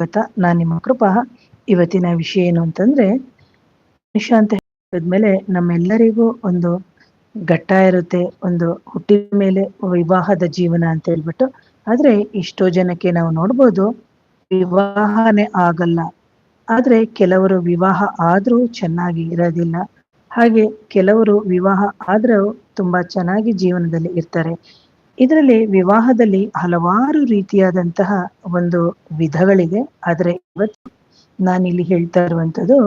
ಸ್ವಾಗತ ನಾನು ನಿಮ್ಮ ಕೃಪಾ ಇವತ್ತಿನ ವಿಷಯ ಏನು ಅಂತಂದ್ರೆ, ಮನುಷ್ಯ ಅಂತ ಹೇಳಿದ್ಮೇಲೆ ನಮ್ಮೆಲ್ಲರಿಗೂ ಒಂದು ಘಟ್ಟ ಇರುತ್ತೆ, ಒಂದು ಹುಟ್ಟಿದ ಮೇಲೆ ವಿವಾಹದ ಜೀವನ ಅಂತ ಹೇಳ್ಬಿಟ್ಟು. ಆದ್ರೆ ಎಷ್ಟೋ ಜನಕ್ಕೆ ನಾವು ನೋಡ್ಬೋದು, ವಿವಾಹನೇ ಆಗಲ್ಲ. ಆದ್ರೆ ಕೆಲವರು ವಿವಾಹ ಆದ್ರೂ ಚೆನ್ನಾಗಿ ಇರೋದಿಲ್ಲ. ಹಾಗೆ ಕೆಲವರು ವಿವಾಹ ಆದ್ರೂ ತುಂಬಾ ಚೆನ್ನಾಗಿ ಜೀವನದಲ್ಲಿ ಇರ್ತಾರೆ. ಇದರಲ್ಲಿ ವಿವಾಹದಲ್ಲಿ ಹಲವಾರು ರೀತಿಯಾದಂತಹ ಒಂದು ವಿಧಗಳಿದೆ. ಆದ್ರೆ ಇವತ್ತು ನಾನಿಲ್ಲಿ ಹೇಳ್ತಾ ಇರುವಂತದ್ದು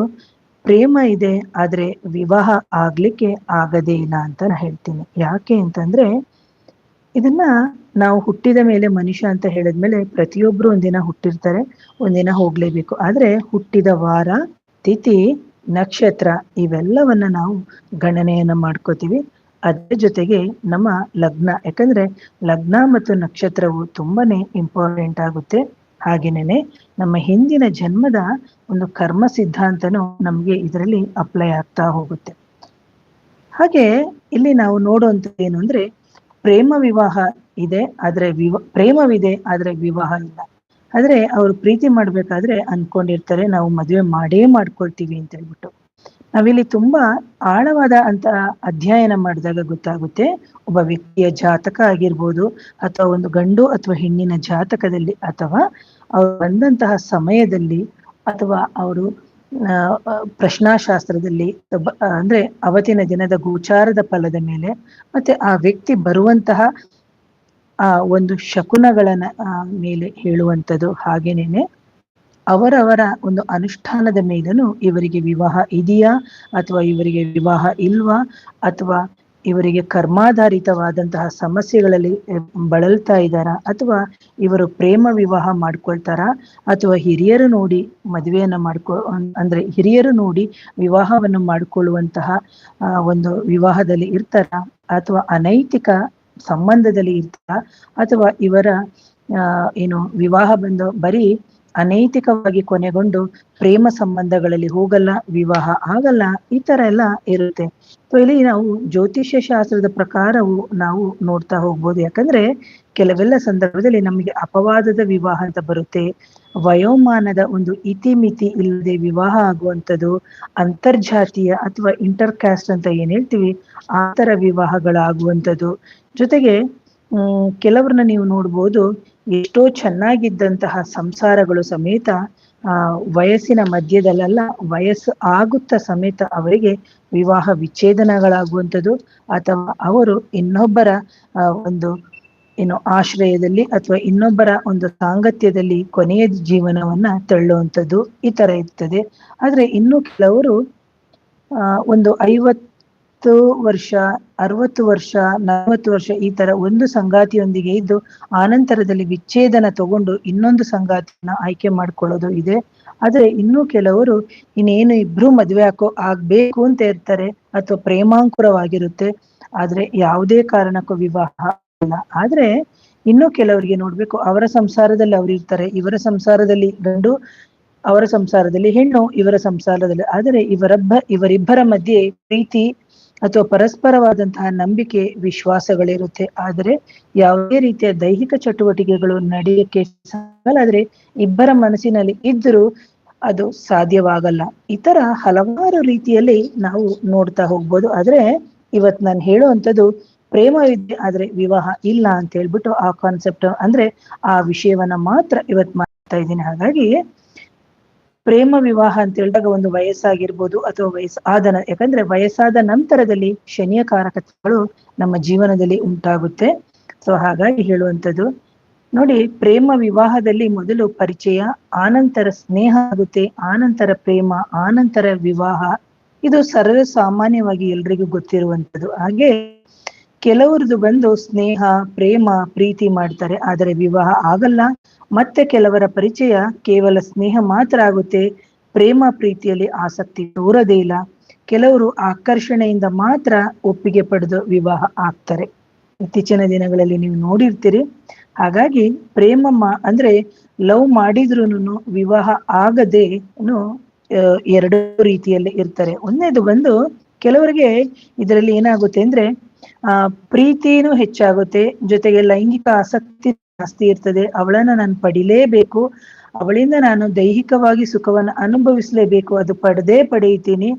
ಪ್ರೇಮ ಇದೆ, ಆದ್ರೆ ವಿವಾಹ ಆಗ್ಲಿಕ್ಕೆ ಆಗದೇ ಇಲ್ಲ ಅಂತ ನಾನು ಹೇಳ್ತೀನಿ. ಯಾಕೆ ಅಂತಂದ್ರೆ, ಇದನ್ನ ನಾವು ಹುಟ್ಟಿದ ಮೇಲೆ ಮನುಷ್ಯ ಅಂತ ಹೇಳಿದ್ಮೇಲೆ ಪ್ರತಿಯೊಬ್ರು ಒಂದಿನ ಹುಟ್ಟಿರ್ತಾರೆ, ಒಂದಿನ ಹೋಗ್ಲೇಬೇಕು. ಆದ್ರೆ ಹುಟ್ಟಿದ ವಾರ, ತಿಥಿ, ನಕ್ಷತ್ರ, ಇವೆಲ್ಲವನ್ನ ನಾವು ಗಣನೆಯನ್ನ ಮಾಡ್ಕೋತೀವಿ. ಅದ್ರ ಜೊತೆಗೆ ನಮ್ಮ ಲಗ್ನ, ಯಾಕಂದ್ರೆ ಲಗ್ನ ಮತ್ತು ನಕ್ಷತ್ರವು ತುಂಬಾನೇ ಇಂಪಾರ್ಟೆಂಟ್ ಆಗುತ್ತೆ. ಹಾಗೇನೆ ನಮ್ಮ ಹಿಂದಿನ ಜನ್ಮದ ಒಂದು ಕರ್ಮ ಸಿದ್ಧಾಂತನು ನಮ್ಗೆ ಇದರಲ್ಲಿ ಅಪ್ಲೈ ಆಗ್ತಾ ಹೋಗುತ್ತೆ. ಹಾಗೆ ಇಲ್ಲಿ ನಾವು ನೋಡುವಂತ ಏನು ಅಂದ್ರೆ ಪ್ರೇಮ ವಿವಾಹ ಇದೆ, ಆದ್ರೆ ವಿವಾಹ ಪ್ರೇಮವಿದೆ, ಆದ್ರೆ ವಿವಾಹ ಇಲ್ಲ. ಆದ್ರೆ ಅವ್ರು ಪ್ರೀತಿ ಮಾಡ್ಬೇಕಾದ್ರೆ ಅನ್ಕೊಂಡಿರ್ತಾರೆ, ನಾವು ಮದುವೆ ಮಾಡೇ ಮಾಡ್ಕೊಳ್ತೀವಿ ಅಂತ ಹೇಳ್ಬಿಟ್ಟು. ನಾವಿಲ್ಲಿ ತುಂಬಾ ಆಳವಾದ ಅಂತ ಅಧ್ಯಯನ ಮಾಡಿದಾಗ ಗೊತ್ತಾಗುತ್ತೆ. ಒಬ್ಬ ವ್ಯಕ್ತಿಯ ಜಾತಕ ಆಗಿರ್ಬೋದು ಅಥವಾ ಒಂದು ಗಂಡು ಅಥವಾ ಹೆಣ್ಣಿನ ಜಾತಕದಲ್ಲಿ ಅಥವಾ ಅವ್ರು ಬಂದಂತಹ ಸಮಯದಲ್ಲಿ ಅಥವಾ ಅವರು ಪ್ರಶ್ನಾಶಾಸ್ತ್ರದಲ್ಲಿ ಅಂದ್ರೆ ಅವತ್ತಿನ ದಿನದ ಗೋಚಾರದ ಫಲದ ಮೇಲೆ ಮತ್ತೆ ಆ ವ್ಯಕ್ತಿ ಬರುವಂತಹ, ಆ, ಒಂದು ಶಕುನಗಳನ್ನ ಮೇಲೆ ಹೇಳುವಂಥದ್ದು ಹಾಗೇನೇನೆ. ಅವರವರ ಒಂದು ಅನುಷ್ಠಾನದ ಮೇಲೂ ಇವರಿಗೆ ವಿವಾಹ ಇದೆಯಾ? ಅಥವಾ ಇವರಿಗೆ ವಿವಾಹ ಇಲ್ವಾ? ಅಥವಾ ಇವರಿಗೆ ಕರ್ಮಾಧಾರಿತವಾದಂತಹ ಸಮಸ್ಯೆಗಳಲ್ಲಿ ಬಳಲ್ತಾ ಇದ್ದಾರಾ? ಅಥವಾ ಇವರು ಪ್ರೇಮ ವಿವಾಹ ಮಾಡ್ಕೊಳ್ತಾರಾ? ಅಥವಾ ಹಿರಿಯರು ನೋಡಿ ಮದುವೆಯನ್ನು ಮಾಡ್ಕೊ ಅಂದ್ರೆ ಹಿರಿಯರು ನೋಡಿ ವಿವಾಹವನ್ನು ಮಾಡಿಕೊಳ್ಳುವಂತಹ ಒಂದು ವಿವಾಹದಲ್ಲಿ ಇರ್ತಾರ? ಅಥವಾ ಅನೈತಿಕ ಸಂಬಂಧದಲ್ಲಿ ಇರ್ತಾರ? ಅಥವಾ ಇವರ ಏನು ವಿವಾಹ ಬಂದು ಬರೀ ಅನೈತಿಕವಾಗಿ ಕೊನೆಗೊಂಡು ಪ್ರೇಮ ಸಂಬಂಧಗಳಲ್ಲಿ ಹೋಗಲ್ಲ, ವಿವಾಹ ಆಗಲ್ಲ, ಈ ತರ ಎಲ್ಲ ಇರುತ್ತೆ. ಸೊ ಇಲ್ಲಿ ನಾವು ಜ್ಯೋತಿಷ್ಯ ಶಾಸ್ತ್ರದ ಪ್ರಕಾರವು ನಾವು ನೋಡ್ತಾ ಹೋಗ್ಬೋದು. ಯಾಕಂದ್ರೆ ಕೆಲವೆಲ್ಲ ಸಂದರ್ಭದಲ್ಲಿ ನಮಗೆ ಅಪವಾದದ ವಿವಾಹ ಅಂತ ಬರುತ್ತೆ. ವಯೋಮಾನದ ಒಂದು ಇತಿಮಿತಿ ಇಲ್ಲದೆ ವಿವಾಹ ಆಗುವಂಥದ್ದು, ಅಂತರ್ಜಾತಿಯ ಅಥವಾ ಇಂಟರ್ ಕ್ಯಾಸ್ಟ್ ಅಂತ ಏನ್ ಹೇಳ್ತೀವಿ, ಆ ತರ ವಿವಾಹಗಳಾಗುವಂಥದ್ದು. ಜೊತೆಗೆ, ಹ್ಮ್, ಕೆಲವ್ರನ್ನ ನೀವು ನೋಡ್ಬೋದು ಎಷ್ಟೋ ಚೆನ್ನಾಗಿದ್ದಂತಹ ಸಂಸಾರಗಳು ಸಮೇತ, ಆ, ವಯಸ್ಸಿನ ಮಧ್ಯದಲ್ಲೆಲ್ಲ ವಯಸ್ಸು ಆಗುತ್ತ ಸಮೇತ ಅವರಿಗೆ ವಿವಾಹ ವಿಚ್ಛೇದನಗಳಾಗುವಂಥದ್ದು, ಅಥವಾ ಅವರು ಇನ್ನೊಬ್ಬರ ಒಂದು, ಏನು ಆಶ್ರಯದಲ್ಲಿ ಅಥವಾ ಇನ್ನೊಬ್ಬರ ಒಂದು ಸಾಂಗತ್ಯದಲ್ಲಿ ಕೊನೆಯ ಜೀವನವನ್ನ ತಳ್ಳುವಂಥದ್ದು ಈ ತರ ಇರ್ತದೆ. ಆದ್ರೆ ಇನ್ನು ಕೆಲವರು ಒಂದು ಒಂದು ಐವತ್ತು ವರ್ಷ, ಅರವತ್ತು ವರ್ಷ, ನಲವತ್ತು ವರ್ಷ ಈ ತರ ಒಂದು ಸಂಗಾತಿಯೊಂದಿಗೆ ಇದ್ದು ಆನಂತರದಲ್ಲಿ ವಿಚ್ಛೇದನ ತಗೊಂಡು ಇನ್ನೊಂದು ಸಂಗಾತಿಯನ್ನ ಆಯ್ಕೆ ಮಾಡ್ಕೊಳ್ಳೋದು ಇದೆ. ಆದ್ರೆ ಇನ್ನು ಕೆಲವರು ಇನ್ನೇನು ಇಬ್ರು ಮದ್ವೆ ಹಾಕೋ ಆಗ್ಬೇಕು ಅಂತ ಇರ್ತಾರೆ ಅಥವಾ ಪ್ರೇಮಾಂಕುರವಾಗಿರುತ್ತೆ. ಆದ್ರೆ ಯಾವುದೇ ಕಾರಣಕ್ಕೂ ವಿವಾಹ ಇಲ್ಲ ಆದ್ರೆ ಇನ್ನು ಕೆಲವರಿಗೆ ನೋಡ್ಬೇಕು, ಅವರ ಸಂಸಾರದಲ್ಲಿ ಅವ್ರು ಇರ್ತಾರೆ, ಇವರ ಸಂಸಾರದಲ್ಲಿ ಗಂಡು, ಅವರ ಸಂಸಾರದಲ್ಲಿ ಹೆಣ್ಣು, ಇವರ ಸಂಸಾರದಲ್ಲಿ, ಆದರೆ ಇವರಬ್ಬ, ಇವರಿಬ್ಬರ ಮಧ್ಯೆ ಪ್ರೀತಿ ಅಥವಾ ಪರಸ್ಪರವಾದಂತಹ ನಂಬಿಕೆ, ವಿಶ್ವಾಸಗಳಿರುತ್ತೆ. ಆದರೆ ಯಾವುದೇ ರೀತಿಯ ದೈಹಿಕ ಚಟುವಟಿಕೆಗಳು ನಡೆಯಕ್ಕೆ ಆದ್ರೆ ಇಬ್ಬರ ಮನಸ್ಸಿನಲ್ಲಿ ಇದ್ದರೂ ಅದು ಸಾಧ್ಯವಾಗಲ್ಲ. ಈ ತರ ಹಲವಾರು ರೀತಿಯಲ್ಲಿ ನಾವು ನೋಡ್ತಾ ಹೋಗ್ಬೋದು. ಆದ್ರೆ ಇವತ್ ನಾನು ಹೇಳುವಂಥದ್ದು ಪ್ರೇಮವಿದ್ಯೆ ಆದ್ರೆ ವಿವಾಹ ಇಲ್ಲ ಅಂತ ಹೇಳ್ಬಿಟ್ಟು ಆ ಕಾನ್ಸೆಪ್ಟ್ ಅಂದ್ರೆ ಆ ವಿಷಯವನ್ನ ಮಾತ್ರ ಇವತ್ ಮಾಡ್ತಾ ಇದ್ದೀನಿ. ಹಾಗಾಗಿ ಪ್ರೇಮ ವಿವಾಹ ಅಂತ ಹೇಳಿದಾಗ ಒಂದು ವಯಸ್ಸಾಗಿರ್ಬೋದು ಅಥವಾ ವಯಸ್ಸು ಆದ ಯಾಕಂದ್ರೆ ವಯಸ್ಸಾದ ನಂತರದಲ್ಲಿ ಶನಿಯ ಕಾರಕತೆಗಳು ನಮ್ಮ ಜೀವನದಲ್ಲಿ ಉಂಟಾಗುತ್ತೆ. ಸೊ ಹಾಗಾಗಿ ಹೇಳುವಂಥದ್ದು, ನೋಡಿ ಪ್ರೇಮ ವಿವಾಹದಲ್ಲಿ ಮೊದಲು ಪರಿಚಯ, ಆನಂತರ ಸ್ನೇಹ ಆಗುತ್ತೆ, ಆನಂತರ ಪ್ರೇಮ, ಆನಂತರ ವಿವಾಹ. ಇದು ಸರ್ವ ಸಾಮಾನ್ಯವಾಗಿ ಎಲ್ರಿಗೂ ಗೊತ್ತಿರುವಂಥದ್ದು. ಹಾಗೆ ಕೆಲವರದು ಬಂದು ಸ್ನೇಹ, ಪ್ರೇಮ, ಪ್ರೀತಿ ಮಾಡ್ತಾರೆ, ಆದರೆ ವಿವಾಹ ಆಗಲ್ಲ. ಮತ್ತೆ ಕೆಲವರ ಪರಿಚಯ ಕೇವಲ ಸ್ನೇಹ ಮಾತ್ರ ಆಗುತ್ತೆ. ಪ್ರೇಮ, ಪ್ರೀತಿಯಲ್ಲಿ ಆಸಕ್ತಿ ತೋರದೇ ಇಲ್ಲ. ಕೆಲವರು ಆಕರ್ಷಣೆಯಿಂದ ಮಾತ್ರ ಒಪ್ಪಿಗೆ ಪಡೆದು ವಿವಾಹ ಆಗ್ತಾರೆ. ಇತ್ತೀಚಿನ ದಿನಗಳಲ್ಲಿ ನೀವು ನೋಡಿರ್ತೀರಿ. ಹಾಗಾಗಿ ಪ್ರೇಮಮ್ಮ ಅಂದ್ರೆ ಲವ್ ಮಾಡಿದ್ರೂನು ವಿವಾಹ ಆಗದೆ ಎರಡು ರೀತಿಯಲ್ಲಿ ಇರ್ತಾರೆ. ಒಂದೇದು ಬಂದು ಕೆಲವರಿಗೆ ಇದರಲ್ಲಿ ಏನಾಗುತ್ತೆ ಅಂದ್ರೆ ಆ, ಪ್ರೀತಿನೂ ಹೆಚ್ಚಾಗುತ್ತೆ. ಜೊತೆಗೆ ಲೈಂಗಿಕ ಆಸಕ್ತಿ ಜಾಸ್ತಿ ಇರ್ತದೆ. ಅವಳನ್ನ ನಾನು ಪಡಿಲೇಬೇಕು. ಅವಳಿಂದ ನಾನು ದೈಹಿಕವಾಗಿ ಸುಖವನ್ನ ಅನುಭವಿಸಲೇಬೇಕು. ಅದು ಪಡೆದೇ ಪಡೆಯುತ್ತೀನಿ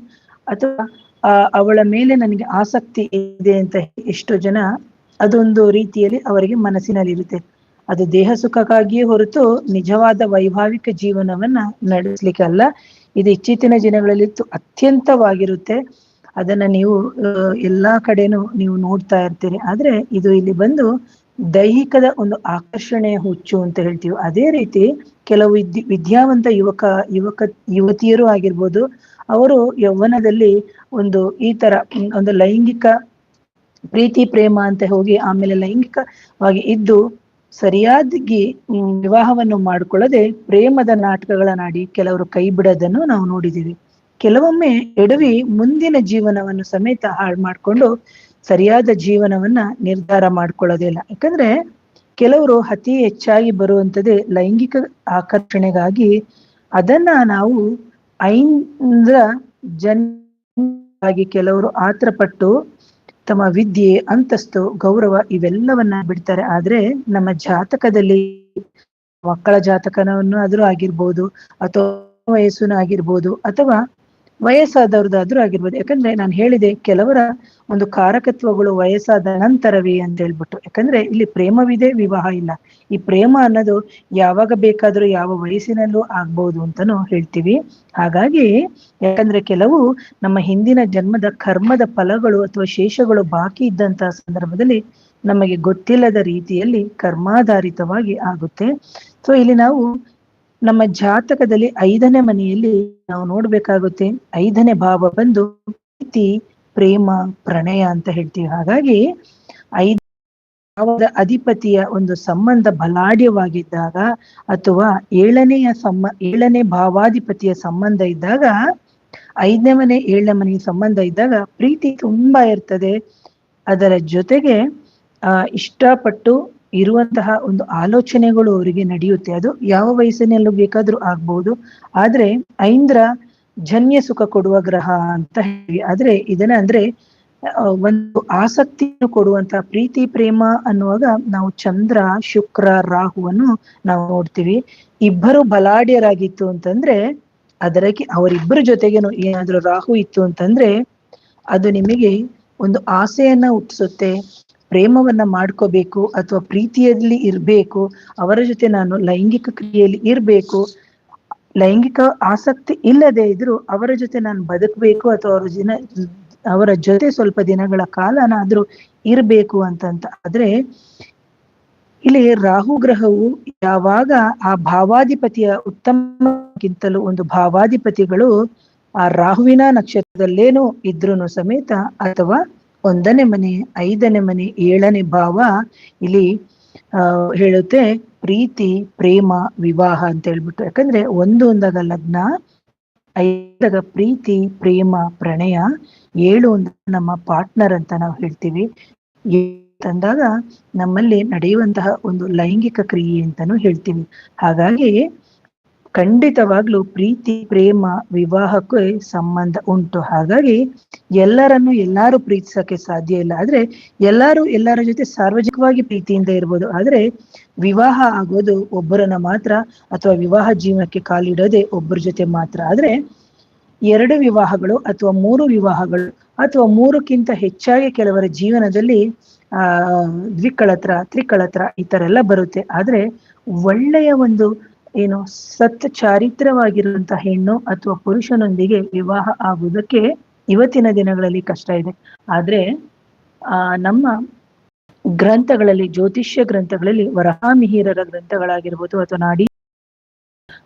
ಅಥವಾ, ಆ, ಅವಳ ಮೇಲೆ ನನಗೆ ಆಸಕ್ತಿ ಇದೆ ಅಂತ ಎಷ್ಟೋ ಜನ ಅದೊಂದು ರೀತಿಯಲ್ಲಿ ಅವರಿಗೆ ಮನಸ್ಸಿನಲ್ಲಿರುತ್ತೆ. ಅದು ದೇಹ ಸುಖಕ್ಕಾಗಿಯೇ ಹೊರತು ನಿಜವಾದ ವೈಭಾವಿಕ ಜೀವನವನ್ನ ನಡೆಸ್ಲಿಕ್ಕೆ ಅಲ್ಲ. ಇದು ಇತ್ತೀಚಿನ ದಿನಗಳಲ್ಲಿ ಅತ್ಯಂತವಾಗಿರುತ್ತೆ. ಅದನ್ನ ನೀವು ಎಲ್ಲಾ ಕಡೆನೂ ನೀವು ನೋಡ್ತಾ ಇರ್ತೀರಿ. ಆದ್ರೆ ಇದು ಇಲ್ಲಿ ಬಂದು ದೈಹಿಕದ ಒಂದು ಆಕರ್ಷಣೆ ಹುಚ್ಚು ಅಂತ ಹೇಳ್ತೀವಿ. ಅದೇ ರೀತಿ ಕೆಲವು ವಿದ್ಯ, ವಿದ್ಯಾವಂತ ಯುವಕ ಯುವಕ, ಯುವತಿಯರು ಆಗಿರ್ಬೋದು, ಅವರು ಯೌವನದಲ್ಲಿ ಒಂದು ಈ ತರ, ಒಂದು ಲೈಂಗಿಕ ಪ್ರೀತಿ, ಪ್ರೇಮ ಅಂತ ಹೋಗಿ ಆಮೇಲೆ ಲೈಂಗಿಕವಾಗಿ ಇದ್ದು ಸರಿಯಾಗಿ ವಿವಾಹವನ್ನು ಮಾಡಿಕೊಳ್ಳದೆ ಪ್ರೇಮದ ನಾಟಕಗಳನ್ನಾಡಿ ಕೆಲವರು ಕೈ ಬಿಡೋದನ್ನು ನಾವು ನೋಡಿದ್ದೀವಿ. ಕೆಲವೊಮ್ಮೆ ಎಡವಿ ಮುಂದಿನ ಜೀವನವನ್ನು ಸಮೇತ ಹಾಳು ಮಾಡಿಕೊಂಡು ಸರಿಯಾದ ಜೀವನವನ್ನ ನಿರ್ಧಾರ ಮಾಡ್ಕೊಳ್ಳೋದಿಲ್ಲ ಯಾಕಂದ್ರೆ ಕೆಲವರು ಅತಿ ಹೆಚ್ಚಾಗಿ ಬರುವಂತದ್ದೇ ಲೈಂಗಿಕ ಆಕರ್ಷಣೆಗಾಗಿ ಅದನ್ನ ನಾವು ಐಂದ್ರ ಜನಾಗಿ ಕೆಲವರು ಆತ್ರಪಟ್ಟು ತಮ್ಮ ವಿದ್ಯೆ, ಅಂತಸ್ತು, ಗೌರವ ಇವೆಲ್ಲವನ್ನ ಬಿಡ್ತಾರೆ. ಆದ್ರೆ ನಮ್ಮ ಜಾತಕದಲ್ಲಿ ಮಕ್ಕಳ ಜಾತಕನವನ್ನು ಆದ್ರೂ ಆಗಿರ್ಬೋದು ಅಥವಾ ವಯಸ್ಸುನ ಆಗಿರ್ಬೋದು ಅಥವಾ ವಯಸ್ಸಾದವ್ರದ್ದಾದ್ರೂ ಆಗಿರ್ಬೋದು. ಯಾಕಂದ್ರೆ ನಾನು ಹೇಳಿದೆ, ಕೆಲವರ ಒಂದು ಕಾರಕತ್ವಗಳು ವಯಸ್ಸಾದ ನಂತರವೇ ಅಂತ ಹೇಳ್ಬಿಟ್ಟು. ಯಾಕಂದ್ರೆ ಇಲ್ಲಿ ಪ್ರೇಮವಿದೆ, ವಿವಾಹ ಇಲ್ಲ. ಈ ಪ್ರೇಮ ಅನ್ನೋದು ಯಾವಾಗ ಬೇಕಾದ್ರೂ ಯಾವ ವಯಸ್ಸಿನಲ್ಲೂ ಆಗ್ಬಹುದು ಅಂತಾನು ಹೇಳ್ತೀವಿ. ಹಾಗಾಗಿ ಯಾಕಂದ್ರೆ ಕೆಲವು ನಮ್ಮ ಹಿಂದಿನ ಜನ್ಮದ ಕರ್ಮದ ಫಲಗಳು ಅಥವಾ ಶೇಷಗಳು ಬಾಕಿ ಇದ್ದಂತಹ ಸಂದರ್ಭದಲ್ಲಿ ನಮಗೆ ಗೊತ್ತಿಲ್ಲದ ರೀತಿಯಲ್ಲಿ ಕರ್ಮಾಧಾರಿತವಾಗಿ ಆಗುತ್ತೆ. ಸೊ ಇಲ್ಲಿ ನಾವು ನಮ್ಮ ಜಾತಕದಲ್ಲಿ ಐದನೇ ಮನೆಯಲ್ಲಿ ನಾವು ನೋಡ್ಬೇಕಾಗುತ್ತೆ. ಐದನೇ ಭಾವ ಬಂದು ಪ್ರೀತಿ, ಪ್ರೇಮ, ಪ್ರಣಯ ಅಂತ ಹೇಳ್ತೀವಿ. ಹಾಗಾಗಿ ಐದು ಭಾವದ ಅಧಿಪತಿಯ ಒಂದು ಸಂಬಂಧ ಬಲಾಢ್ಯವಾಗಿದ್ದಾಗ ಅಥವಾ ಏಳನೆಯ ಸಮ್ಮ ಏಳನೇ ಭಾವಾಧಿಪತಿಯ ಸಂಬಂಧ ಇದ್ದಾಗ, ಐದನೇ ಮನೆ, ಏಳನೇ ಮನೆಯ ಸಂಬಂಧ ಇದ್ದಾಗ ಪ್ರೀತಿ ತುಂಬಾ ಇರ್ತದೆ. ಅದರ ಜೊತೆಗೆ ಇಷ್ಟಪಟ್ಟು ಇರುವಂತಹ ಒಂದು ಆಲೋಚನೆಗಳು ಅವರಿಗೆ ನಡೆಯುತ್ತೆ. ಅದು ಯಾವ ವಯಸ್ಸಿನಲ್ಲೂ ಬೇಕಾದ್ರೂ ಆಗ್ಬಹುದು ಆದ್ರೆ ಐಂದ್ರ ಜನ್ಯ ಸುಖ ಕೊಡುವ ಗ್ರಹ ಅಂತ ಹೇಳಿ. ಆದ್ರೆ ಇದನ್ನ ಅಂದ್ರೆ ಒಂದು ಆಸಕ್ತಿಯನ್ನು ಕೊಡುವಂತಹ ಪ್ರೀತಿ, ಪ್ರೇಮ ಅನ್ನುವಾಗ ನಾವು ಚಂದ್ರ, ಶುಕ್ರ, ರಾಹುವನ್ನು ನಾವು ನೋಡ್ತೀವಿ. ಇಬ್ಬರು ಬಲಾಢ್ಯರಾಗಿತ್ತು ಅಂತಂದ್ರೆ ಅದರಕ್ಕೆ ಅವರಿಬ್ಬರ ಜೊತೆಗೇನು ಏನಾದ್ರೂ ರಾಹು ಇತ್ತು ಅಂತಂದ್ರೆ, ಅದು ನಿಮಗೆ ಒಂದು ಆಸೆಯನ್ನ ಹುಟ್ಟಿಸುತ್ತೆ. ಪ್ರೇಮವನ್ನ ಮಾಡ್ಕೋಬೇಕು ಅಥವಾ ಪ್ರೀತಿಯಲ್ಲಿ ಇರ್ಬೇಕು, ಅವರ ಜೊತೆ ನಾನು ಲೈಂಗಿಕ ಕ್ರಿಯೆಯಲ್ಲಿ ಇರ್ಬೇಕು, ಲೈಂಗಿಕ ಆಸಕ್ತಿ ಇಲ್ಲದೆ ಇದ್ರೂ ಅವರ ಜೊತೆ ನಾನು ಬದುಕಬೇಕು ಅಥವಾ ಅವರ ದಿನ, ಅವರ ಜೊತೆ ಸ್ವಲ್ಪ ದಿನಗಳ ಕಾಲನಾದ್ರೂ ಇರ್ಬೇಕು ಅಂತಂತ ಆದ್ರೆ, ಇಲ್ಲಿ ರಾಹು ಗ್ರಹವು ಯಾವಾಗ ಆ ಭಾವಾಧಿಪತಿಯ ಉತ್ತಮಕ್ಕಿಂತಲೂ ಒಂದು ಭಾವಾಧಿಪತಿಗಳು ಆ ರಾಹುವಿನ ನಕ್ಷತ್ರದಲ್ಲೇನೋ ಇದ್ರೂನು ಸಮೇತ ಅಥವಾ ಒಂದನೇ ಮನೆ, ಐದನೇ ಮನೆ, ಏಳನೇ ಭಾವ ಇಲ್ಲಿ ಹೇಳುತ್ತೆ ಪ್ರೀತಿ, ಪ್ರೇಮ, ವಿವಾಹ ಅಂತ ಹೇಳ್ಬಿಟ್ಟು. ಯಾಕಂದ್ರೆ ಒಂದು ಒಂದಾಗ ಲಗ್ನ, ಐದಾಗ ಪ್ರೀತಿ, ಪ್ರೇಮ, ಪ್ರಣಯ, ಏಳು ಒಂದು ನಮ್ಮ ಪಾರ್ಟ್ನರ್ ಅಂತ ನಾವು ಹೇಳ್ತೀವಿ. ತಂದಾಗ ನಮ್ಮಲ್ಲಿ ನಡೆಯುವಂತಹ ಒಂದು ಲೈಂಗಿಕ ಕ್ರಿಯೆ ಅಂತಾನು ಹೇಳ್ತೀವಿ. ಹಾಗಾಗಿ ಖಂಡಿತವಾಗ್ಲೂ ಪ್ರೀತಿ, ಪ್ರೇಮ, ವಿವಾಹಕ್ಕೆ ಸಂಬಂಧ ಉಂಟು. ಹಾಗಾಗಿ ಎಲ್ಲರನ್ನು ಎಲ್ಲಾರು ಪ್ರೀತಿಸಕ್ಕೆ ಸಾಧ್ಯ ಇಲ್ಲ. ಆದ್ರೆ ಎಲ್ಲಾರು ಎಲ್ಲರ ಜೊತೆ ಸಾರ್ವಜನಿಕವಾಗಿ ಪ್ರೀತಿಯಿಂದ ಇರ್ಬೋದು. ಆದ್ರೆ ವಿವಾಹ ಆಗೋದು ಒಬ್ಬರನ್ನ ಮಾತ್ರ ಅಥವಾ ವಿವಾಹ ಜೀವನಕ್ಕೆ ಕಾಲಿಡೋದೆ ಒಬ್ಬರ ಜೊತೆ ಮಾತ್ರ. ಆದ್ರೆ ಎರಡು ವಿವಾಹಗಳು ಅಥವಾ ಮೂರು ವಿವಾಹಗಳು ಅಥವಾ ಮೂರಕ್ಕಿಂತ ಹೆಚ್ಚಾಗಿ ಕೆಲವರ ಜೀವನದಲ್ಲಿ, ಆ, ದ್ವಿಕಳತ್ರ, ತ್ರಿಕಳತ್ರ ಈ ತರ ಎಲ್ಲ ಬರುತ್ತೆ. ಆದ್ರೆ ಒಳ್ಳೆಯ ಒಂದು ಏನು ಸತ್ ಚಾರಿತ್ರವಾಗಿರುವಂತಹ ಹೆಣ್ಣು ಅಥವಾ ಪುರುಷನೊಂದಿಗೆ ವಿವಾಹ ಆಗುವುದಕ್ಕೆ ಇವತ್ತಿನ ದಿನಗಳಲ್ಲಿ ಕಷ್ಟ ಇದೆ. ಆದ್ರೆ, ಆ, ನಮ್ಮ ಗ್ರಂಥಗಳಲ್ಲಿ, ಜ್ಯೋತಿಷ್ಯ ಗ್ರಂಥಗಳಲ್ಲಿ, ವರಹಾಮಿಹಿರರ ಗ್ರಂಥಗಳಾಗಿರ್ಬೋದು ಅಥವಾ ನಾಡಿ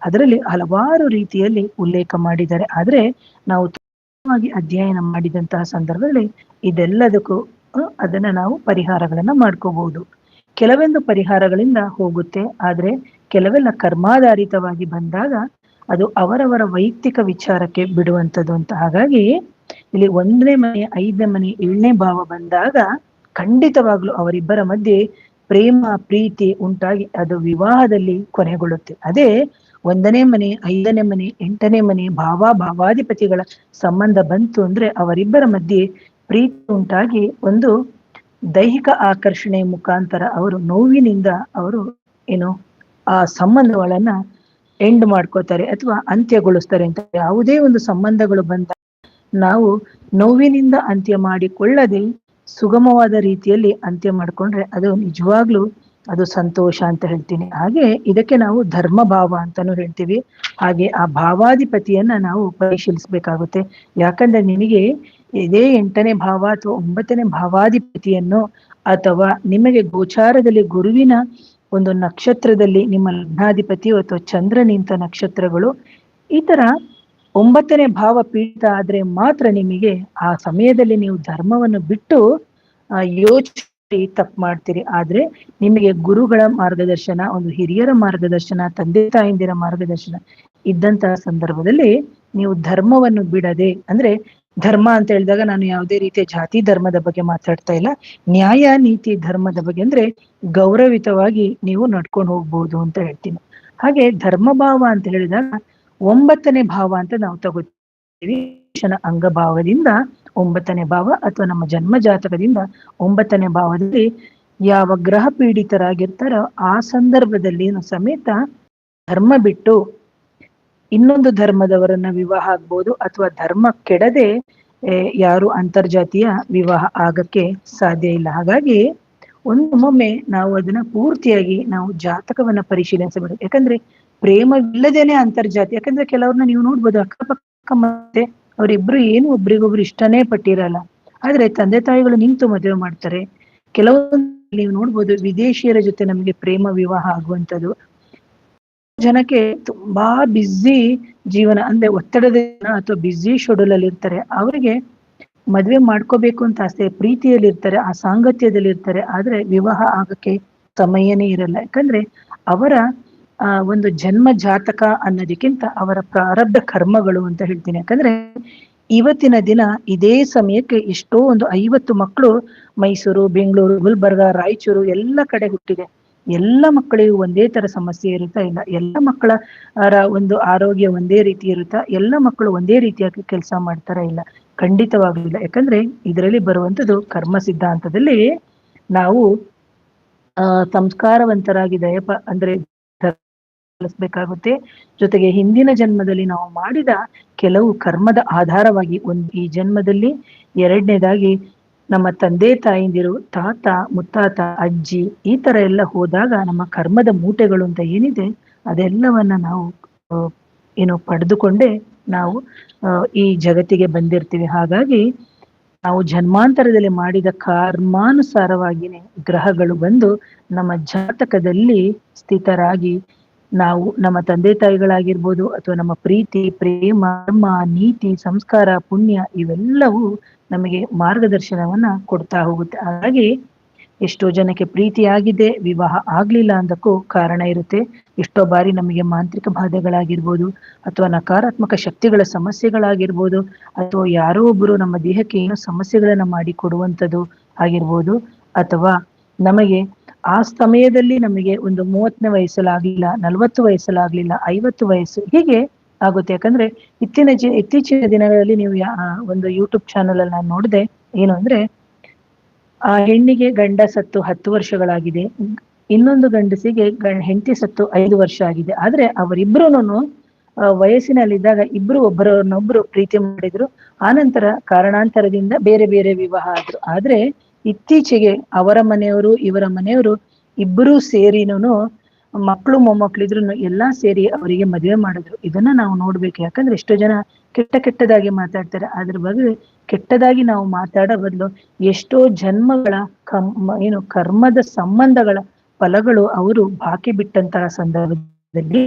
ಅದರಲ್ಲಿ ಹಲವಾರು ರೀತಿಯಲ್ಲಿ ಉಲ್ಲೇಖ ಮಾಡಿದ್ದಾರೆ. ಆದ್ರೆ, ನಾವು ಅಧ್ಯಯನ ಮಾಡಿದಂತಹ ಸಂದರ್ಭದಲ್ಲಿ ಇದೆಲ್ಲದಕ್ಕೂ ಅದನ್ನ ನಾವು ಪರಿಹಾರಗಳನ್ನ ಮಾಡ್ಕೋಬಹುದು. ಕೆಲವೊಂದು ಪರಿಹಾರಗಳಿಂದ ಹೋಗುತ್ತೆ. ಆದ್ರೆ ಕೆಲವೆಲ್ಲ ಕರ್ಮಾಧಾರಿತವಾಗಿ ಬಂದಾಗ ಅದು ಅವರವರ ವೈಯಕ್ತಿಕ ವಿಚಾರಕ್ಕೆ ಬಿಡುವಂಥದ್ದು ಅಂತ. ಹಾಗಾಗಿ ಇಲ್ಲಿ ಒಂದನೇ ಮನೆ, ಐದನೇ ಮನೆ, ಏಳನೇ ಭಾವ ಬಂದಾಗ ಖಂಡಿತವಾಗ್ಲೂ ಅವರಿಬ್ಬರ ಮಧ್ಯೆ ಪ್ರೇಮ, ಪ್ರೀತಿ ಉಂಟಾಗಿ ಅದು ವಿವಾಹದಲ್ಲಿ ಕೊನೆಗೊಳ್ಳುತ್ತೆ. ಅದೇ ಒಂದನೇ ಮನೆ, ಐದನೇ ಮನೆ, ಎಂಟನೇ ಮನೆ ಭಾವ ಭಾವಾಧಿಪತಿಗಳ ಸಂಬಂಧ ಬಂತು ಅಂದ್ರೆ ಅವರಿಬ್ಬರ ಮಧ್ಯೆ ಪ್ರೀತಿ ಉಂಟಾಗಿ ಒಂದು ದೈಹಿಕ ಆಕರ್ಷಣೆ ಮುಖಾಂತರ ಅವರು ನೋವಿನಿಂದ ಅವರು ಏನು, ಆ ಸಂಬಂಧಗಳನ್ನ ಎಂಡ್ ಮಾಡ್ಕೋತಾರೆ ಅಥವಾ ಅಂತ್ಯಗೊಳಿಸ್ತಾರೆ ಅಂತ ಯಾವುದೇ ಒಂದು ಸಂಬಂಧಗಳು ಬಂದ ನಾವು ನೋವಿನಿಂದ ಅಂತ್ಯ ಮಾಡಿಕೊಳ್ಳದೆ ಸುಗಮವಾದ ರೀತಿಯಲ್ಲಿ ಅಂತ್ಯ ಮಾಡ್ಕೊಂಡ್ರೆ ಅದು ನಿಜವಾಗ್ಲೂ ಅದು ಸಂತೋಷ ಅಂತ ಹೇಳ್ತೀನಿ. ಹಾಗೆ ಇದಕ್ಕೆ ನಾವು ಧರ್ಮ ಭಾವ ಅಂತಾನು ಹೇಳ್ತೀವಿ. ಹಾಗೆ ಆ ಭಾವಾಧಿಪತಿಯನ್ನ ನಾವು ಪರಿಶೀಲಿಸಬೇಕಾಗುತ್ತೆ. ಯಾಕಂದ್ರೆ ನಿಮಗೆ ಇದೇ ಎಂಟನೇ ಭಾವ ಅಥವಾ ಒಂಬತ್ತನೇ ಭಾವಾಧಿಪತಿಯನ್ನು ಅಥವಾ ನಿಮಗೆ ಗೋಚಾರದಲ್ಲಿ ಗುರುವಿನ ಒಂದು ನಕ್ಷತ್ರದಲ್ಲಿ ನಿಮ್ಮ ಲಗ್ನಾಧಿಪತಿ ಅಥವಾ ಚಂದ್ರ ನಿಂತ ನಕ್ಷತ್ರಗಳು, ಈ ತರ ಒಂಬತ್ತನೇ ಭಾವ ಪೀಡಿತ ಆದ್ರೆ ಮಾತ್ರ ನಿಮಗೆ ಆ ಸಮಯದಲ್ಲಿ ನೀವು ಧರ್ಮವನ್ನು ಬಿಟ್ಟು ಯೋಚಿಸಿ ತಪ್ಪು ಮಾಡ್ತೀರಿ. ಆದ್ರೆ ನಿಮಗೆ ಗುರುಗಳ ಮಾರ್ಗದರ್ಶನ, ಒಂದು ಹಿರಿಯರ ಮಾರ್ಗದರ್ಶನ, ತಂದೆ ತಾಯಿಂದಿರ ಮಾರ್ಗದರ್ಶನ ಇದ್ದಂತಹ ಸಂದರ್ಭದಲ್ಲಿ ನೀವು ಧರ್ಮವನ್ನು ಬಿಡದೆ, ಅಂದ್ರೆ ಧರ್ಮ ಅಂತ ಹೇಳಿದಾಗ ನಾನು ಯಾವುದೇ ರೀತಿಯ ಜಾತಿ ಧರ್ಮದ ಬಗ್ಗೆ ಮಾತಾಡ್ತಾ ಇಲ್ಲ. ನ್ಯಾಯ, ನೀತಿ, ಧರ್ಮದ ಬಗ್ಗೆ ಅಂದ್ರೆ ಗೌರವಿತವಾಗಿ ನೀವು ನಡ್ಕೊಂಡು ಹೋಗ್ಬೋದು ಅಂತ ಹೇಳ್ತೀನಿ. ಹಾಗೆ ಧರ್ಮ ಭಾವ ಅಂತ ಹೇಳಿದಾಗ ಒಂಬತ್ತನೇ ಭಾವ ಅಂತ ನಾವು ತಗೋತೀವಿ. ಅಂಗಭಾವದಿಂದ ಒಂಬತ್ತನೇ ಭಾವ ಅಥವಾ ನಮ್ಮ ಜನ್ಮ ಜಾತಕದಿಂದ ಒಂಬತ್ತನೇ ಭಾವದಲ್ಲಿ ಯಾವ ಗ್ರಹ ಪೀಡಿತರಾಗಿರ್ತಾರೋ ಆ ಸಂದರ್ಭದಲ್ಲಿ ಸಮೇತ ಧರ್ಮ ಬಿಟ್ಟು ಇನ್ನೊಂದು ಧರ್ಮದವರನ್ನ ವಿವಾಹ ಆಗ್ಬೋದು ಅಥವಾ ಧರ್ಮ ಕೆಡದೆ ಯಾರು ಅಂತರ್ಜಾತಿಯ ವಿವಾಹ ಆಗಕ್ಕೆ ಸಾಧ್ಯ ಇಲ್ಲ. ಹಾಗಾಗಿ ಒಂದೊಮ್ಮೊಮ್ಮೆ ನಾವು ಅದನ್ನ ಪೂರ್ತಿಯಾಗಿ ನಾವು ಜಾತಕವನ್ನ ಪರಿಶೀಲಿಸಬೇಕು. ಯಾಕಂದ್ರೆ ಪ್ರೇಮವಿಲ್ಲದೇನೆ ಅಂತರ್ಜಾತಿ, ಯಾಕಂದ್ರೆ ಕೆಲವ್ರನ್ನ ನೀವು ನೋಡ್ಬೋದು ಅಕ್ಕಪಕ್ಕ ಮತ್ತೆ ಅವರಿಬ್ರು ಏನು ಒಬ್ರಿಗೊಬ್ರು ಇಷ್ಟನೇ ಪಟ್ಟಿರಲ್ಲ. ಆದ್ರೆ ತಂದೆ ತಾಯಿಗಳು ನಿಂತು ಮದುವೆ ಮಾಡ್ತಾರೆ. ಕೆಲವೊಂದು ನೀವು ನೋಡ್ಬೋದು ವಿದೇಶಿಯರ ಜೊತೆ ನಮಗೆ ಪ್ರೇಮ ವಿವಾಹ ಆಗುವಂತದ್ದು ಜನಕ್ಕೆ ತುಂಬಾ ಬ್ಯುಸಿ ಜೀವನ, ಅಂದ್ರೆ ಒತ್ತಡದ ಜನ ಅಥವಾ ಬ್ಯುಸಿ ಶೆಡ್ಯೂಲ್ ಅಲ್ಲಿ ಇರ್ತಾರೆ, ಅವರಿಗೆ ಮದ್ವೆ ಮಾಡ್ಕೋಬೇಕು ಅಂತ ಆಸೆ ಪ್ರೀತಿಯಲ್ಲಿ ಇರ್ತಾರೆ ಆ ಸಾಂಗತ್ಯದಲ್ಲಿ ಇರ್ತಾರೆ, ಆದ್ರೆ ವಿವಾಹ ಆಗಕ್ಕೆ ಸಮಯನೇ ಇರಲ್ಲ. ಯಾಕಂದ್ರೆ ಅವರ ಒಂದು ಜನ್ಮ ಜಾತಕ ಅನ್ನೋದಕ್ಕಿಂತ ಅವರ ಪ್ರಾರಬ್ಧ ಕರ್ಮಗಳು ಅಂತ ಹೇಳ್ತೀನಿ. ಯಾಕಂದ್ರೆ ಇವತ್ತಿನ ದಿನ ಇದೇ ಸಮಯಕ್ಕೆ ಎಷ್ಟೋ ಒಂದು ಐವತ್ತು ಮಕ್ಕಳು ಮೈಸೂರು, ಬೆಂಗಳೂರು, ಗುಲ್ಬರ್ಗ, ರಾಯಚೂರು ಎಲ್ಲ ಕಡೆ ಹುಟ್ಟಿದೆ. ಎಲ್ಲ ಮಕ್ಕಳಿಗೂ ಒಂದೇ ತರ ಸಮಸ್ಯೆ ಇರುತ್ತಾ ಇಲ್ಲ. ಎಲ್ಲ ಮಕ್ಕಳ ಒಂದು ಆರೋಗ್ಯ ಒಂದೇ ರೀತಿ ಇರುತ್ತಾ? ಎಲ್ಲ ಮಕ್ಕಳು ಒಂದೇ ರೀತಿಯಾಗಿ ಕೆಲಸ ಮಾಡ್ತಾರ ಇಲ್ಲ? ಖಂಡಿತವಾಗಲಿಲ್ಲ ಯಾಕಂದ್ರೆ ಇದರಲ್ಲಿ ಬರುವಂತದ್ದು ಕರ್ಮ ಸಿದ್ಧಾಂತದಲ್ಲಿ ನಾವು, ಆ ಸಂಸ್ಕಾರವಂತರಾಗಿ ದಯಪ ಅಂದ್ರೆ ಕಲಿಸ್ಬೇಕಾಗುತ್ತೆ. ಜೊತೆಗೆ ಹಿಂದಿನ ಜನ್ಮದಲ್ಲಿ ನಾವು ಮಾಡಿದ ಕೆಲವು ಕರ್ಮದ ಆಧಾರವಾಗಿ ಒಂದು ಈ ಜನ್ಮದಲ್ಲಿ ಎರಡನೇದಾಗಿ ನಮ್ಮ ತಂದೆ ತಾಯಿಂದಿರು, ತಾತ, ಮುತ್ತಾತ, ಅಜ್ಜಿ ಈ ತರ ಎಲ್ಲ ಹೋದಾಗ ನಮ್ಮ ಕರ್ಮದ ಮೂಟೆಗಳು ಅಂತ ಏನಿದೆ ಅದೆಲ್ಲವನ್ನ ನಾವು ಏನು ಪಡೆದುಕೊಂಡೇ ನಾವು ಈ ಜಗತ್ತಿಗೆ ಬಂದಿರ್ತೀವಿ. ಹಾಗಾಗಿ ನಾವು ಜನ್ಮಾಂತರದಲ್ಲಿ ಮಾಡಿದ ಕರ್ಮಾನುಸಾರವಾಗಿನೇ ಗ್ರಹಗಳು ಬಂದು ನಮ್ಮ ಜಾತಕದಲ್ಲಿ ಸ್ಥಿತರಾಗಿ ನಾವು ನಮ್ಮ ತಂದೆ ತಾಯಿಗಳಾಗಿರ್ಬೋದು ಅಥವಾ ನಮ್ಮ ಪ್ರೀತಿ, ಪ್ರೇಮ ಕರ್ಮ ನೀತಿ, ಸಂಸ್ಕಾರ, ಪುಣ್ಯ ಇವೆಲ್ಲವೂ ನಮಗೆ ಮಾರ್ಗದರ್ಶನವನ್ನ ಕೊಡ್ತಾ ಹೋಗುತ್ತೆ. ಹಾಗಾಗಿ ಎಷ್ಟೋ ಜನಕ್ಕೆ ಪ್ರೀತಿಯಾಗಿದೆ ವಿವಾಹ ಆಗ್ಲಿಲ್ಲ ಅಂದಕ್ಕೂ ಕಾರಣ ಇರುತ್ತೆ. ಎಷ್ಟೋ ಬಾರಿ ನಮಗೆ ಮಾಂತ್ರಿಕ ಬಾಧೆಗಳಾಗಿರ್ಬೋದು, ಅಥವಾ ನಕಾರಾತ್ಮಕ ಶಕ್ತಿಗಳ ಸಮಸ್ಯೆಗಳಾಗಿರ್ಬೋದು, ಅಥವಾ ಯಾರೋ ಒಬ್ಬರು ನಮ್ಮ ದೇಹಕ್ಕೆ ಏನೋ ಸಮಸ್ಯೆಗಳನ್ನ ಮಾಡಿ ಕೊಡುವಂಥದ್ದು ಆಗಿರ್ಬೋದು, ಅಥವಾ ನಮಗೆ ಆ ಸಮಯದಲ್ಲಿ ನಮಗೆ ಒಂದು ಮೂವತ್ತನೇ ವಯಸ್ಸಲ್ಲಾಗ್ಲಿಲ್ಲ, ನಲವತ್ತು ವಯಸ್ಸಲ್ಲಾಗ್ಲಿಲ್ಲ, ಐವತ್ತು ವಯಸ್ಸು, ಹೀಗೆ ಆಗುತ್ತೆ. ಯಾಕಂದ್ರೆ ಇತ್ತಿನ ಇತ್ತೀಚಿನ ದಿನಗಳಲ್ಲಿ ನೀವು ಒಂದು ಯೂಟ್ಯೂಬ್ ಚಾನಲ್ ಅಲ್ಲಿ ನಾನು ನೋಡಿದೆ ಏನು ಅಂದ್ರೆ, ಆ ಹೆಣ್ಣಿಗೆ ಗಂಡ ಸತ್ತು ಹತ್ತು ವರ್ಷಗಳಾಗಿದೆ. ಇನ್ನೊಂದು ಗಂಡಸಿಗೆ ಹೆಂಡತಿ ಸತ್ತು ಐದು ವರ್ಷ ಆಗಿದೆ. ಆದ್ರೆ ಅವರಿಬ್ರು ವಯಸ್ಸಿನಲ್ಲಿದ್ದಾಗ ಇಬ್ರು ಒಬ್ಬರನ್ನೊಬ್ರು ಪ್ರೀತಿ ಮಾಡಿದ್ರು. ಆನಂತರ ಕಾರಣಾಂತರದಿಂದ ಬೇರೆ ಬೇರೆ ವಿವಾಹ ಆದ್ರು. ಆದ್ರೆ ಇತ್ತೀಚೆಗೆ ಅವರ ಮನೆಯವರು, ಇವರ ಮನೆಯವರು ಇಬ್ಬರೂ ಸೇರಿನೂ ಮಕ್ಕಳು ಮೊಮ್ಮಕ್ಳು ಇದ್ರು ಎಲ್ಲಾ ಸೇರಿ ಅವರಿಗೆ ಮದುವೆ ಮಾಡಿದ್ರು. ಇದನ್ನ ನಾವು ನೋಡ್ಬೇಕು. ಯಾಕಂದ್ರೆ ಎಷ್ಟೋ ಜನ ಕೆಟ್ಟ ಕೆಟ್ಟದಾಗಿ ಮಾತಾಡ್ತಾರೆ. ಅದ್ರ ಬಗ್ಗೆ ಕೆಟ್ಟದಾಗಿ ನಾವು ಮಾತಾಡೋ ಬದಲು ಎಷ್ಟೋ ಜನ್ಮಗಳ ಕಮ್ಮ ಏನು ಕರ್ಮದ ಸಂಬಂಧಗಳ ಫಲಗಳು ಅವರು ಬಾಕಿ ಬಿಟ್ಟಂತಹ ಸಂದರ್ಭದಲ್ಲಿ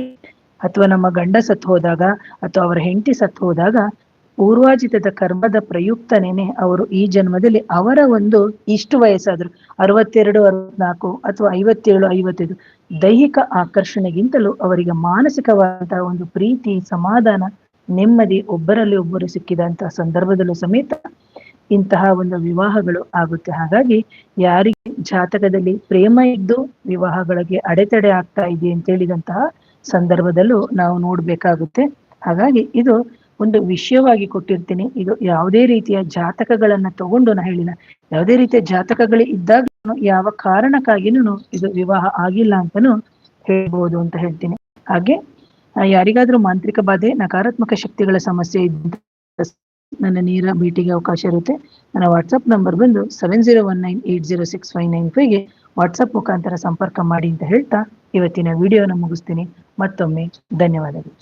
ಅಥವಾ ನಮ್ಮ ಗಂಡ ಸತ್ತು ಹೋದಾಗ ಅಥವಾ ಅವರ ಹೆಂಡತಿ ಸತ್ತು ಹೋದಾಗ ಪೂರ್ವಾಜಿತದ ಕರ್ಮದ ಪ್ರಯುಕ್ತನೇನೆ ಅವರು ಈ ಜನ್ಮದಲ್ಲಿ ಅವರ ಒಂದು ಇಷ್ಟು ವಯಸ್ಸಾದ್ರು. ಅರವತ್ತೆರಡು, ಅರವತ್ನಾಲ್ಕು ಅಥವಾ ಐವತ್ತೇಳು, ಐವತ್ತೈದು ದೈಹಿಕ ಆಕರ್ಷಣೆಗಿಂತಲೂ ಅವರಿಗೆ ಮಾನಸಿಕವಾದ ಒಂದು ಪ್ರೀತಿ, ಸಮಾಧಾನ, ನೆಮ್ಮದಿ ಒಬ್ಬರಲ್ಲಿ ಒಬ್ಬರು ಸಿಕ್ಕಿದಂತಹ ಸಂದರ್ಭದಲ್ಲೂ ಸಮೇತ ಇಂತಹ ಒಂದು ವಿವಾಹಗಳು ಆಗುತ್ತೆ. ಹಾಗಾಗಿ ಯಾರಿಗೆ ಜಾತಕದಲ್ಲಿ ಪ್ರೇಮ ಇದ್ದು ವಿವಾಹಗಳಿಗೆ ಅಡೆತಡೆ ಆಗ್ತಾ ಇದೆ ಅಂತ ಹೇಳಿದಂತಹ ಸಂದರ್ಭದಲ್ಲೂ ನಾವು ನೋಡ್ಬೇಕಾಗುತ್ತೆ. ಹಾಗಾಗಿ ಇದು ಒಂದು ವಿಷಯವಾಗಿ ಕೊಟ್ಟಿರ್ತೀನಿ. ಇದು ಯಾವುದೇ ರೀತಿಯ ಜಾತಕಗಳನ್ನ ತಗೊಂಡು ನಾ ಹೇಳಿಲ್ಲ. ಯಾವುದೇ ರೀತಿಯ ಜಾತಕಗಳು ಇದ್ದಾಗ ಯಾವ ಕಾರಣಕ್ಕಾಗಿನೂ ಇದು ವಿವಾಹ ಆಗಿಲ್ಲ ಅಂತಾನು ಹೇಳ್ಬೋದು ಅಂತ ಹೇಳ್ತೀನಿ. ಹಾಗೆ ಯಾರಿಗಾದ್ರೂ ಮಾಂತ್ರಿಕ ಬಾಧೆ, ನಕಾರಾತ್ಮಕ ಶಕ್ತಿಗಳ ಸಮಸ್ಯೆ ಇದ್ದ ನನ್ನ ನೇರ ಭೇಟಿಗೆ ಅವಕಾಶ ಇರುತ್ತೆ. ನನ್ನ ವಾಟ್ಸಪ್ ನಂಬರ್ ಬಂದು seven zero one nine eight zero six five nine ಫೈವ್ಗೆ WhatsApp ಮುಖಾಂತರ ಸಂಪರ್ಕ ಮಾಡಿ ಅಂತ ಹೇಳ್ತಾ ಇವತ್ತಿನ ವಿಡಿಯೋನ ಮುಗಿಸ್ತೀನಿ. ಮತ್ತೊಮ್ಮೆ ಧನ್ಯವಾದಗಳು.